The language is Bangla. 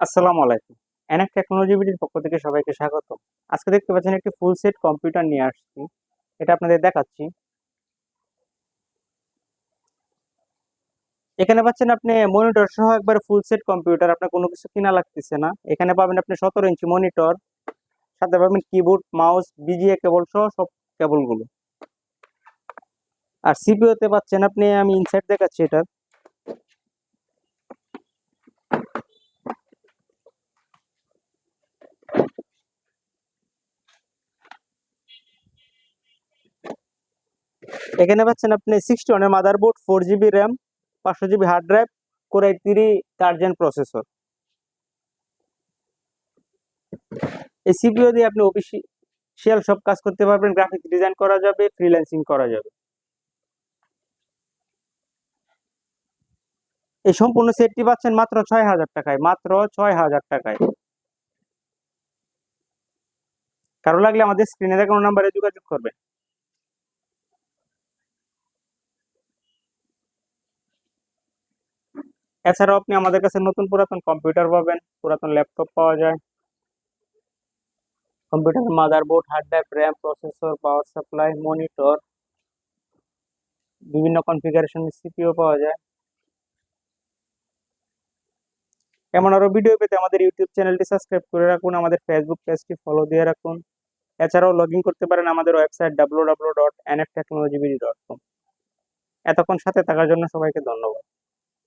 আসসালামু আলাইকুম। এনএক টেকনোলজি বিডির পক্ষ থেকে সবাইকে স্বাগত। আজকে দেখতে পাচ্ছেন একটি ফুল সেট কম্পিউটার নিয়ে আসছি। এটা আপনাদের দেখাচ্ছি। এখানে পাচ্ছেন আপনি মনিটর সহ একবার ফুল সেট কম্পিউটার আপনার কোনো কিছু কিনা লাগতেছে না। এখানে পাবেন আপনি সতেরো ইঞ্চি মনিটর সাথে পাবেন কিবোর্ড মাউস বিজিএ কেবল সহ সব কেবলগুলো আর সিপিওতে পাচ্ছেন আপনি, আমি ইনসাইড দেখাচ্ছি এটার এখানে পাচ্ছেন আপনি সিক্সটি ওয়ানের মাদারবোর্ড ফোর জিবি র্যাম পাঁচশো GB hard drive core i three third gen processor এই সিপিও দিয়ে আপনি অফিসিয়াল সব কাজ করতে পারবেন গ্রাফিক ডিজাইন করা যাবে ফ্রিল্যান্সিং করা যাবে। এই সম্পূর্ণ সেটটি পাচ্ছেন মাত্র ছয় হাজার টাকায়, মাত্র ছয় হাজার টাকায়। কারও লাগলে আমাদের স্ক্রিনে দেখানো নাম্বারে যোগাযোগ করবেন। এছাড়াও আপনি আমাদের কাছে নতুন পুরাতন কম্পিউটার পাবেন, পুরাতন ল্যাপটপ পাওয়া যায়। কম্পিউটারের motherboard hard drive RAM processor power supply monitor বিভিন্ন কনফিগারেশন সিপিও পাওয়া যায়। এমন আরও ভিডিও পেতে আমাদের ইউটিউব চ্যানেলটি সাবস্ক্রাইব করে রাখুন, আমাদের ফেসবুক পেজটি ফলো দিয়ে রাখুন। এছাড়াও লগ ইন করতে পারেন আমাদের website W W dot N F technology dot com এতক্ষণ সাথে থাকার জন্য সবাইকে ধন্যবাদ।